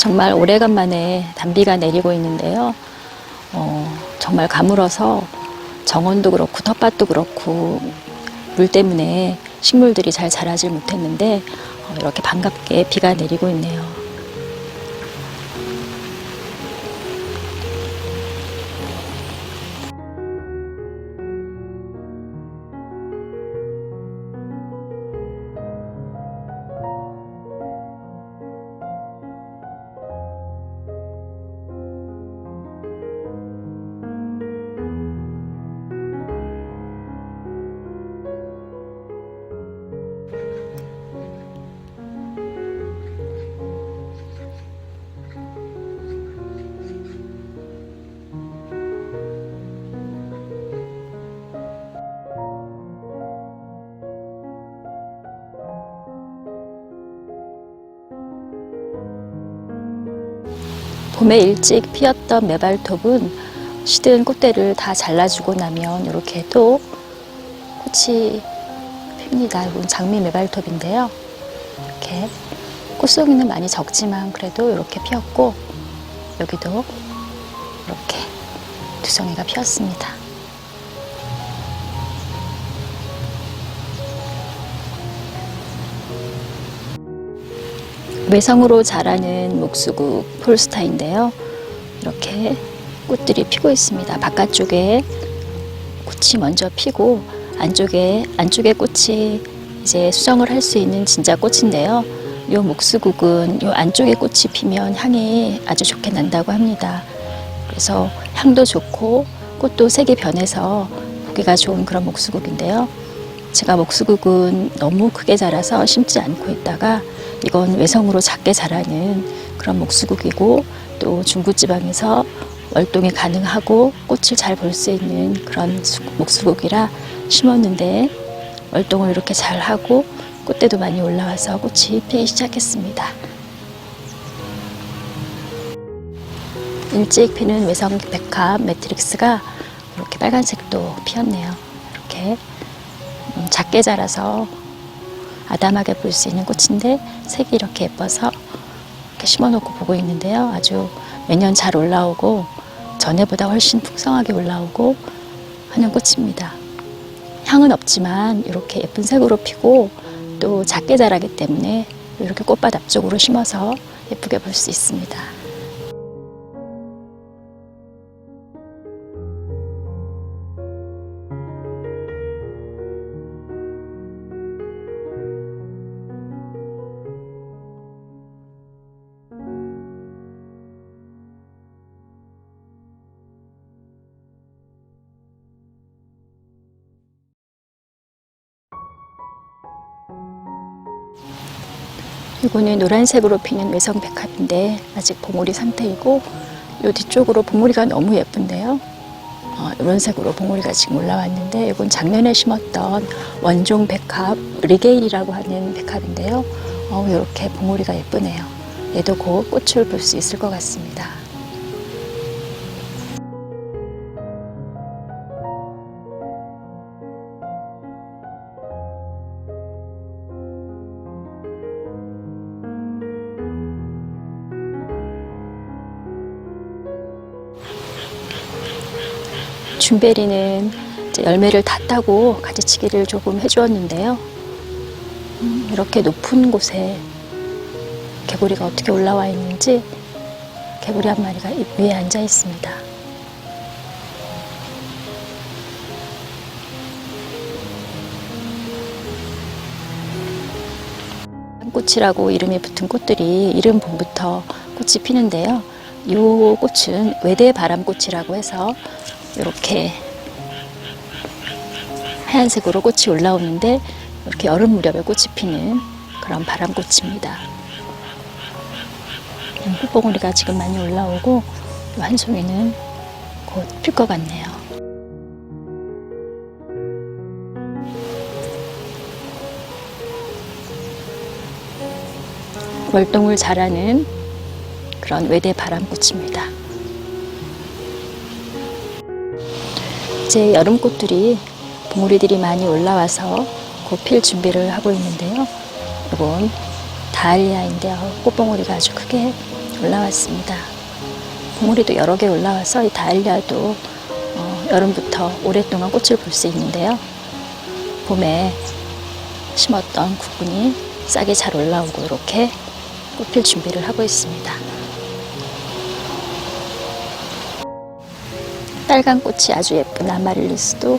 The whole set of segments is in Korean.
정말 오래간만에 단비가 내리고 있는데요. 어, 정말 가물어서 정원도 그렇고 텃밭도 그렇고 물 때문에 식물들이 잘 자라질 못했는데 어, 이렇게 반갑게 비가 내리고 있네요. 봄에 일찍 피었던 메발톱은 시든 꽃대를 다 잘라주고 나면 이렇게 또 꽃이 핍니다. 이건 장미 메발톱인데요. 이렇게 꽃송이는 많이 적지만 그래도 이렇게 피었고 여기도 이렇게 두성이가 피었습니다. 외성으로 자라는 목수국 폴스타인데요. 이렇게 꽃들이 피고 있습니다. 바깥쪽에 꽃이 먼저 피고 안쪽에 안쪽에 꽃이 이제 수정을 할 수 있는 진짜 꽃인데요. 요 목수국은 요 안쪽에 꽃이 피면 향이 아주 좋게 난다고 합니다. 그래서 향도 좋고 꽃도 색이 변해서 보기가 좋은 그런 목수국인데요. 제가 목수국은 너무 크게 자라서 심지 않고 있다가 이건 외성으로 작게 자라는 그런 목수국이고 또 중부지방에서 월동이 가능하고 꽃을 잘 볼 수 있는 그런 수- 목수국이라 심었는데 월동을 이렇게 잘 하고 꽃대도 많이 올라와서 꽃이 피기 시작했습니다. 일찍 피는 외성 백합 매트릭스가 이렇게 빨간색도 피었네요. 이렇게 음, 작게 자라서 아담하게 볼 수 있는 꽃인데 색이 이렇게 예뻐서 이렇게 심어놓고 보고 있는데요. 아주 매년 잘 올라오고 전에보다 훨씬 풍성하게 올라오고 하는 꽃입니다. 향은 없지만 이렇게 예쁜 색으로 피고 또 작게 자라기 때문에 이렇게 꽃밭 앞쪽으로 심어서 예쁘게 볼 수 있습니다. 이거는 노란색으로 피는 외성 백합인데 아직 봉우리 상태이고 요 뒤쪽으로 봉우리가 너무 예쁜데요. 어, 이런 색으로 봉우리가 지금 올라왔는데 이건 작년에 심었던 원종 백합 리게일이라고 하는 백합인데요. 어, 이렇게 봉우리가 예쁘네요. 얘도 곧 꽃을 볼 수 있을 것 같습니다. 준베리는 열매를 다 따고 가지치기를 조금 해주었는데요. 음, 이렇게 높은 곳에 개구리가 어떻게 올라와 있는지 개구리 한 마리가 잎 위에 앉아 있습니다. 꽃이라고 이름이 붙은 꽃들이 이름 봄부터 꽃이 피는데요. 이 꽃은 외대 바람꽃이라고 해서 이렇게 하얀색으로 꽃이 올라오는데 이렇게 여름 무렵에 꽃이 피는 그런 바람꽃입니다. 음, 꽃봉오리가 지금 많이 올라오고 이한 송이는 곧 필 것 같네요. 월동을 잘하는 그런 외대 바람꽃입니다. 제 여름꽃들이 봉우리들이 많이 올라와서 곧 필 준비를 하고 있는데요. 이건 다알리아인데요. 꽃봉오리가 아주 크게 올라왔습니다. 봉우리도 여러 개 올라와서 이 다알리아도 어, 여름부터 오랫동안 꽃을 볼 수 있는데요. 봄에 심었던 국군이 싹이 잘 올라오고 이렇게 꽃필 준비를 하고 있습니다. 빨간 꽃이 아주 예쁜 아마릴리스도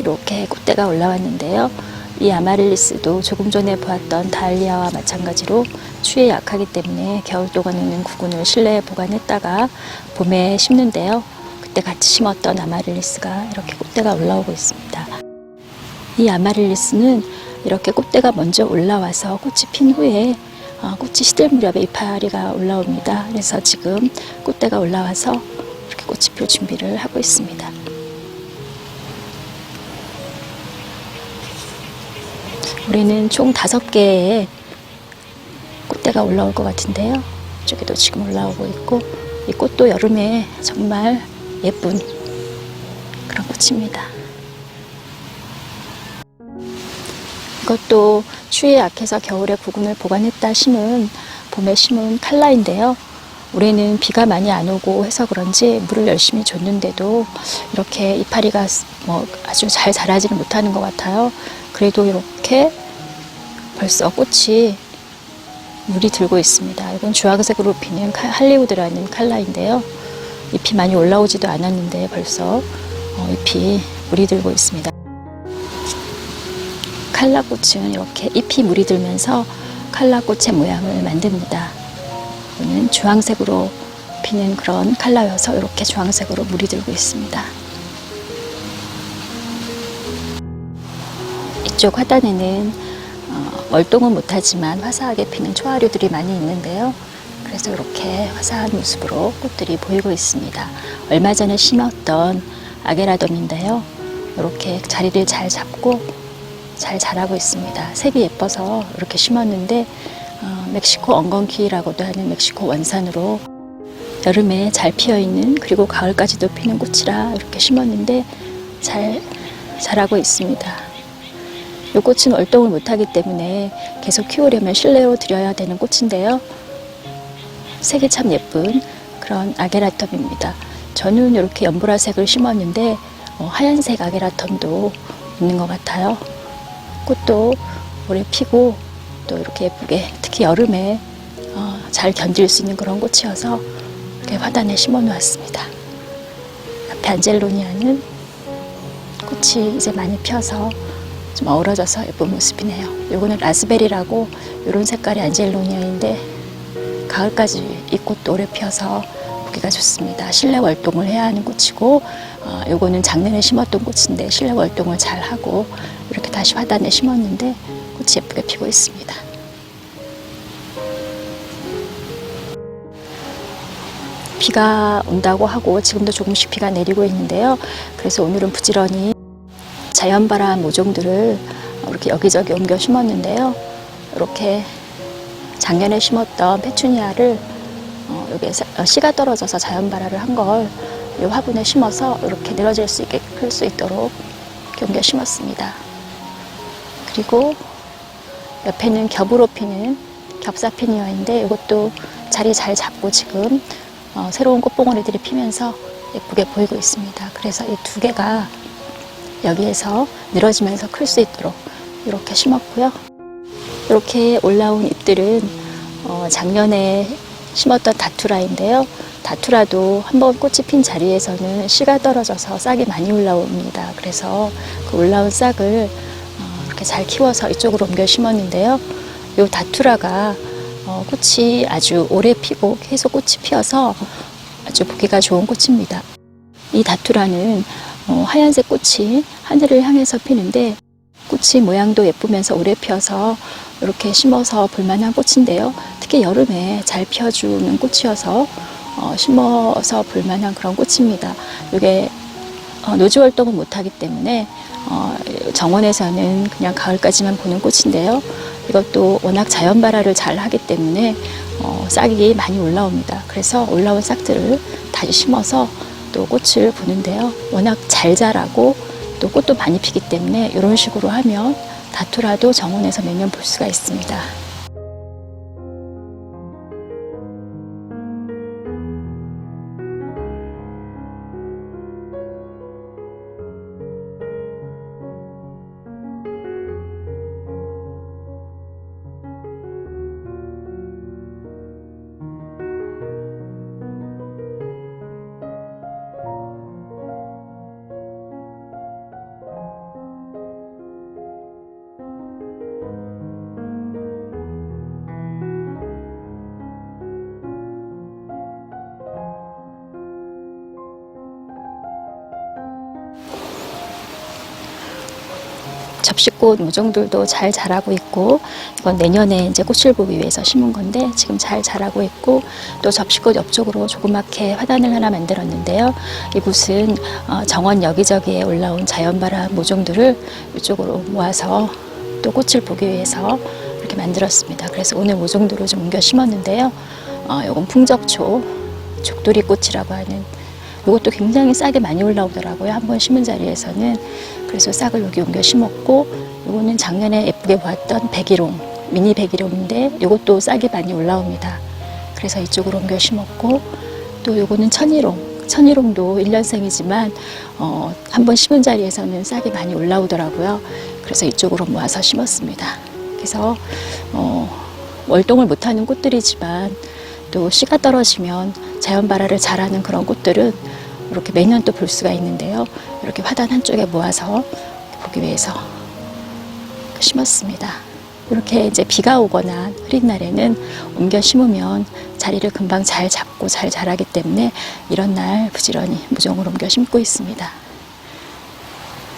이렇게 꽃대가 올라왔는데요. 이 아마릴리스도 조금 전에 보았던 다알리아와 마찬가지로 추위에 약하기 때문에 겨울 동안에는 구근을 실내에 보관했다가 봄에 심는데요. 그때 같이 심었던 아마릴리스가 이렇게 꽃대가 올라오고 있습니다. 이 아마릴리스는 이렇게 꽃대가 먼저 올라와서 꽃이 핀 후에 어, 꽃이 시들 무렵에 이파리가 올라옵니다. 그래서 지금 꽃대가 올라와서 꽃이 필 준비를 하고 있습니다. 우리는 총 다섯 개의 꽃대가 올라올 것 같은데요. 이쪽에도 지금 올라오고 있고 이 꽃도 여름에 정말 예쁜 그런 꽃입니다. 이것도 추위에 약해서 겨울에 구근을 보관했다 심은 봄에 심은 칼라인데요. 올해는 비가 많이 안 오고 해서 그런지 물을 열심히 줬는데도 이렇게 이파리가 뭐 아주 잘 자라지는 못하는 것 같아요. 그래도 이렇게 벌써 꽃이 물이 들고 있습니다. 이건 주황색으로 피는 칼- 할리우드라는 칼라인데요. 잎이 많이 올라오지도 않았는데 벌써 어, 잎이 물이 들고 있습니다. 칼라꽃은 이렇게 잎이 물이 들면서 칼라꽃의 모양을 만듭니다. 이거는 주황색으로 피는 그런 칼라여서 이렇게 주황색으로 물이 들고 있습니다. 이쪽 화단에는 어, 월동은 못하지만 화사하게 피는 초하류들이 많이 있는데요. 그래서 이렇게 화사한 모습으로 꽃들이 보이고 있습니다. 얼마 전에 심었던 아게라덤인데요. 이렇게 자리를 잘 잡고 잘 자라고 있습니다. 색이 예뻐서 이렇게 심었는데 어, 멕시코 엉겅퀴라고도 하는 멕시코 원산으로 여름에 잘 피어 있는 그리고 가을까지도 피는 꽃이라 이렇게 심었는데 잘 자라고 있습니다. 이 꽃은 월동을 못하기 때문에 계속 키우려면 실내로 들여야 되는 꽃인데요. 색이 참 예쁜 그런 아게라텀입니다. 저는 이렇게 연보라색을 심었는데 어, 하얀색 아게라텀도 있는 것 같아요. 꽃도 오래 피고 또 이렇게 예쁘게 특히 여름에 어, 잘 견딜 수 있는 그런 꽃이어서 이렇게 화단에 심어 놓았습니다. 앞에 안젤로니아는 꽃이 이제 많이 피어서 좀 어우러져서 예쁜 모습이네요. 요거는 라스베리라고 이런 색깔의 안젤로니아인데 가을까지 이 꽃도 오래 피어서 보기가 좋습니다. 실내 월동을 해야 하는 꽃이고 어, 요거는 작년에 심었던 꽃인데 실내 월동을 잘 하고 이렇게 다시 화단에 심었는데 꽃이 예쁘게 피고 있습니다. 비가 온다고 하고 지금도 조금씩 비가 내리고 있는데요. 그래서 오늘은 부지런히 자연바람 모종들을 이렇게 여기저기 옮겨 심었는데요. 이렇게 작년에 심었던 페추니아를 어, 여기에 사- 어, 씨가 떨어져서 자연발화를 한 걸 이 화분에 심어서 이렇게 늘어질 수 있게 클 수 있도록 옮겨 심었습니다. 그리고 옆에는 겹으로 피는 겹사피니어인데 이것도 자리 잘 잡고 지금 어, 새로운 꽃봉오리들이 피면서 예쁘게 보이고 있습니다. 그래서 이 두 개가 여기에서 늘어지면서 클 수 있도록 이렇게 심었고요. 이렇게 올라온 잎들은 어, 작년에 심었던 다투라인데요. 다투라도 한번 꽃이 핀 자리에서는 씨가 떨어져서 싹이 많이 올라옵니다. 그래서 그 올라온 싹을 어, 이렇게 잘 키워서 이쪽으로 옮겨 심었는데요. 이 다투라가 어, 꽃이 아주 오래 피고 계속 꽃이 피어서 아주 보기가 좋은 꽃입니다. 이 다투라는 어, 하얀색 꽃이 하늘을 향해서 피는데 꽃이 모양도 예쁘면서 오래 피어서 이렇게 심어서 볼만한 꽃인데요. 특히 여름에 잘 피어주는 꽃이어서 어, 심어서 볼만한 그런 꽃입니다. 이게 어, 노지 활동을 못하기 때문에 어, 정원에서는 그냥 가을까지만 보는 꽃인데요. 이것도 워낙 자연 발화를 잘 하기 때문에 어, 싹이 많이 올라옵니다. 그래서 올라온 싹들을 다시 심어서 또 꽃을 보는데요. 워낙 잘 자라고 또 꽃도 많이 피기 때문에 이런 식으로 하면 다투라도 정원에서 매년 볼 수가 있습니다. 접시꽃 모종들도 잘 자라고 있고 이건 내년에 이제 꽃을 보기 위해서 심은 건데 지금 잘 자라고 있고 또 접시꽃 옆쪽으로 조그맣게 화단을 하나 만들었는데요. 이곳은 어, 정원 여기저기에 올라온 자연바라 모종들을 이쪽으로 모아서 또 꽃을 보기 위해서 이렇게 만들었습니다. 그래서 오늘 모종들을 좀 옮겨 심었는데요. 어, 이건 풍적초, 족돌이꽃이라고 하는 이것도 굉장히 싹이 많이 올라오더라고요. 한번 심은 자리에서는. 그래서 싹을 여기 옮겨 심었고, 이거는 작년에 예쁘게 보았던 백일홍, 미니 백일홍인데 이것도 싹이 많이 올라옵니다. 그래서 이쪽으로 옮겨 심었고, 또 이거는 천일홍. 천일홍도 1년생이지만 어, 한번 심은 자리에서는 싹이 많이 올라오더라고요. 그래서 이쪽으로 모아서 심었습니다. 그래서 어, 월동을 못하는 꽃들이지만 또 씨가 떨어지면 자연 발화를 잘하는 그런 꽃들은 이렇게 매년 또 볼 수가 있는데요. 이렇게 화단 한쪽에 모아서 보기 위해서 심었습니다. 이렇게 이제 비가 오거나 흐린 날에는 옮겨 심으면 자리를 금방 잘 잡고 잘 자라기 때문에 이런 날 부지런히 무종을 옮겨 심고 있습니다.